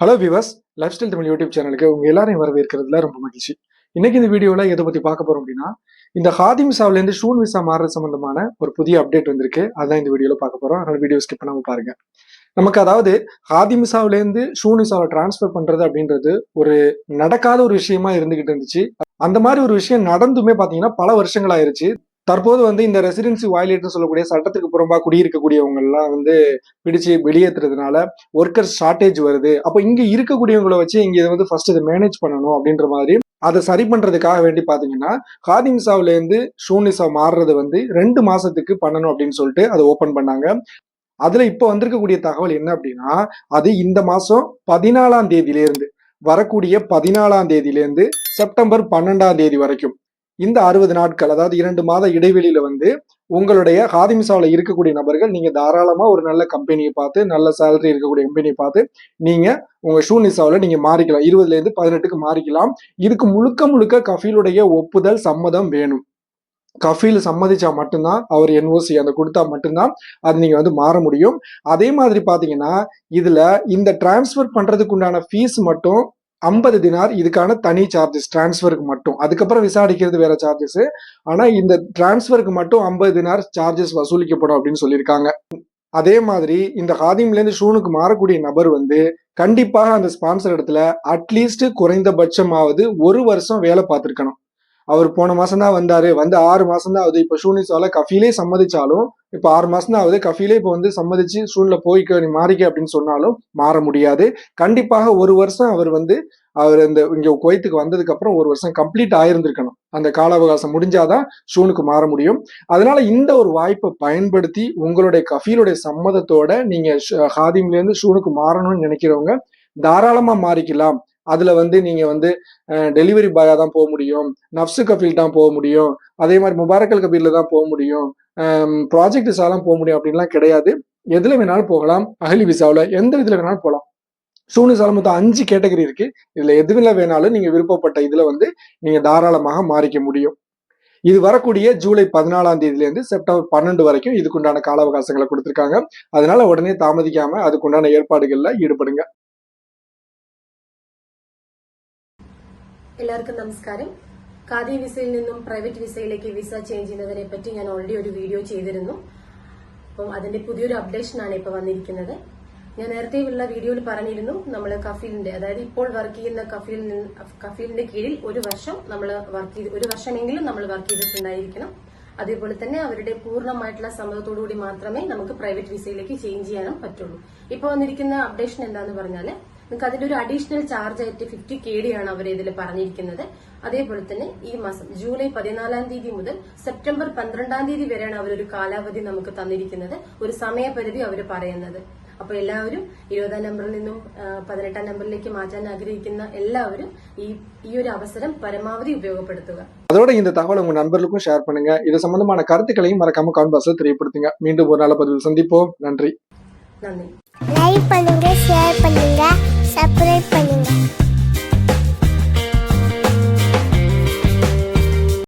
Hello விவஸ் life style Tamil YouTube சேனலுக்கு உங்க எல்லாரையும் வரவேற்கிறதுல ரொம்ப மகிழ்ச்சி. இன்னைக்கு இந்த வீடியோல எதை பத்தி பார்க்க போறோம் அப்படின்னா இந்த ஹாதிம் விசாவில இருந்து ஷூன் விசா மாறுறது சம்பந்தமான ஒரு புதிய அப்டேட் வந்திருக்கு. அதான் இந்த வீடியோல பார்க்க போறோம். அதனால வீடியோ ஸ்கிப் பண்ணாம பாருங்க. நமக்கு அதாவது ஹாதி விசாவில இருந்து ஷூன் விசாவை டிரான்ஸ்ஃபர் பண்றது அப்படின்றது ஒரு நடக்காத ஒரு விஷயமா இருந்துகிட்டு இருந்துச்சு. அந்த மாதிரி ஒரு விஷயம் நடந்துமே பாத்தீங்கன்னா பல வருஷங்கள் ஆயிருச்சு. தற்போது வந்து இந்த ரெசிடென்சி வயலேட்னு சொல்லக்கூடிய சட்டத்துக்கு புறம்பா குடியிருக்கக்கூடியவங்க எல்லாம் வந்து பிடிச்சு வெளியேற்றுறதுனால ஒர்க்கர்ஸ் ஷார்டேஜ் வருது. அப்போ இங்க இருக்கக்கூடியவங்களை வச்சு இங்க இதை வந்து ஃபர்ஸ்ட் இதை மேனேஜ் பண்ணணும் அப்படின்ற மாதிரி அதை சரி பண்றதுக்காக வேண்டி பாத்தீங்கன்னா ஹாதிம்சாவில இருந்து ஷூனிசா மாறுறது வந்து ரெண்டு மாசத்துக்கு பண்ணணும் அப்படின்னு சொல்லிட்டு அதை ஓபன் பண்ணாங்க. அதுல இப்போ வந்திருக்கக்கூடிய தகவல் என்ன அப்படின்னா அது இந்த மாசம் பதினாலாம் தேதியிலேருந்து வரக்கூடிய பதினாலாம் தேதியிலேருந்து செப்டம்பர் பன்னெண்டாம் தேதி வரைக்கும் இந்த அறுபது நாட்கள் அதாவது இரண்டு மாத இடைவெளியில வந்து உங்களுடைய ஹாதிமிசாவில் இருக்கக்கூடிய நபர்கள் நீங்க தாராளமா ஒரு நல்ல கம்பெனியை பார்த்து நல்ல சேலரி இருக்கக்கூடிய கம்பெனியை பார்த்து நீங்க உங்க ஷூனிசாவில் நீங்க மாறிக்கலாம். இருபதுல இருந்து பதினெட்டுக்கு மாறிக்கலாம். இதுக்கு முழுக்க முழுக்க கஃபீலுடைய ஒப்புதல் சம்மதம் வேணும். கஃபீல் சம்மதிச்சா மட்டும்தான் அவர் என்ஓசி அந்த கொடுத்தா மட்டும்தான் அது நீங்க வந்து மாற முடியும். அதே மாதிரி பாத்தீங்கன்னா இதுல இந்த டிரான்ஸ்ஃபர் பண்றதுக்கு உண்டான ஃபீஸ் மட்டும் ஐம்பது தினார் இதுக்கான தனி சார்ஜஸ் டிரான்ஸ்ஃபருக்கு மட்டும். அதுக்கப்புறம் விசாரிக்கிறது வேற சார்ஜஸ் ஆனா இந்த டிரான்ஸ்ஃபருக்கு மட்டும் ஐம்பது தினார் சார்ஜஸ் வசூலிக்கப்படும் அப்படின்னு சொல்லியிருக்காங்க. அதே மாதிரி இந்த ஹாதிம்லேருந்து ஷூனுக்கு மாறக்கூடிய நபர் வந்து கண்டிப்பாக அந்த ஸ்பான்சர் இடத்துல அட்லீஸ்ட் குறைந்தபட்சமாவது ஒரு வருஷம் வேலை பார்த்துருக்கணும். அவர் போன மாசம் தான் வந்தாரு. வந்து ஆறு மாசம் தான் ஆகுது. இப்ப ஷூனிஸால கஃபீலே சம்மதிச்சாலும் இப்ப ஆறு மாசம் தான் ஆகுது. கஃபீலே இப்ப வந்து சம்மதிச்சு ஷூன்ல போய்க்க நீ மாறிக்க அப்படின்னு சொன்னாலும் மாற முடியாது. கண்டிப்பாக ஒரு வருஷம் அவர் வந்து அவர் இந்த இங்க குவைத்துக்கு வந்ததுக்கு அப்புறம் ஒரு வருஷம் கம்ப்ளீட் ஆயிருந்திருக்கணும். அந்த கால அவகாசம் முடிஞ்சாதான் ஷூனுக்கு மாற முடியும். அதனால இந்த ஒரு வாய்ப்பை பயன்படுத்தி உங்களுடைய கஃபீலுடைய சம்மதத்தோட நீங்க ஹாதிம்ல இருந்து ஷூனுக்கு மாறணும்னு நினைக்கிறவங்க தாராளமா மாறிக்கலாம். அதுல வந்து நீங்க வந்து டெலிவரி பாயா தான் போக முடியும். நப்சு கஃபீல் தான் போக முடியும். அதே மாதிரி முபாரக்கல் கபீர்ல தான் போக முடியும். ப்ராஜெக்ட் விசாலாம் போக முடியும் அப்படின்லாம் கிடையாது. எதுல வேணாலும் போகலாம். அகலி விசாவில் எந்த இதுல வேணாலும் போகலாம். சூனு சாலம் மொத்தம் அஞ்சு கேட்டகரி இருக்கு. இதுல எதுவில வேணாலும் நீங்க விருப்பப்பட்ட இதுல வந்து நீங்க தாராளமாக மாறிக்க முடியும். இது வரக்கூடிய ஜூலை பதினாலாம் தேதியிலேருந்து செப்டம்பர் பன்னெண்டு வரைக்கும் இதுக்குண்டான கால அவகாசங்களை கொடுத்துருக்காங்க. அதனால உடனே தாமதிக்காம அதுக்குண்டான ஏற்பாடுகளில் ஈடுபடுங்க. എല്ലാവർക്കും നമസ്കാരം. ഖാദി വിസയിൽ നിന്നും പ്രൈവറ്റ് വിസയിലേക്ക് വിസ ചേഞ്ച് ചെയ്യുന്നതിനെ പറ്റി ഞാൻ ഓൾറെഡി ഒരു വീഡിയോ ചെയ്തിരുന്നു. അപ്പം അതിന്റെ പുതിയൊരു അപ്ഡേഷൻ ആണ് ഇപ്പൊ വന്നിരിക്കുന്നത്. ഞാൻ നേരത്തെ ഉള്ള വീഡിയോയിൽ പറഞ്ഞിരുന്നു നമ്മൾ കഫീലിന്റെ അതായത് ഇപ്പോൾ വർക്ക് ചെയ്യുന്ന കഫീൽ കഫീലിന്റെ കീഴിൽ ഒരു വർഷം നമ്മൾ വർക്ക് ചെയ്ത് ഒരു വർഷമെങ്കിലും നമ്മൾ വർക്ക് ചെയ്തിട്ടുണ്ടായിരിക്കണം. അതേപോലെ തന്നെ അവരുടെ പൂർണമായിട്ടുള്ള സമ്മതത്തോടുകൂടി മാത്രമേ നമുക്ക് പ്രൈവറ്റ് വിസയിലേക്ക് ചേഞ്ച് ചെയ്യാനും പറ്റുള്ളൂ. ഇപ്പോൾ വന്നിരിക്കുന്ന അപ്ഡേഷൻ എന്താന്ന് പറഞ്ഞാൽ നിങ്ങൾക്ക് അതിന്റെ ഒരു അഡീഷണൽ ചാർജ് ആയിട്ട് ഫിഫ്റ്റി കെ ഡി ആണ് അവർ ഇതിൽ പറഞ്ഞിരിക്കുന്നത് അതേപോലെ തന്നെ ഈ മാസം ജൂലൈ പതിനാലാം തീയതി മുതൽ സെപ്റ്റംബർ പന്ത്രണ്ടാം തീയതി വരെയാണ് അവരൊരു കാലാവധി നമുക്ക് തന്നിരിക്കുന്നത് ഒരു സമയപരിധി അവർ പറയുന്നത് അപ്പൊ എല്ലാവരും ഇരുപതാം നമ്പറിൽ നിന്നും ആ, പതിനെട്ടാം നമ്പറിലേക്ക് മാറ്റാൻ ആഗ്രഹിക്കുന്ന എല്ലാവരും ഈ ഈ ഒരു അവസരം പരമാവധി ഉപയോഗപ്പെടുത്തുക அதோட இந்த தகவலை உங்க நண்பர்களுக்கும் ஷேர் பண்ணுங்க இது சம்பந்தமான கருத்துக்களையும் மறக்காம கமெண்ட் பாக்ஸ்ல தெரியப்படுத்துங்க மீண்டும் ஒரு நல்ல பதிவில் சந்திப்போம் நன்றி നന്ദി லைக் பண்ணுங்க ஷேர் பண்ணுங்க சப்ஸ்கிரைப் பண்ணுங்க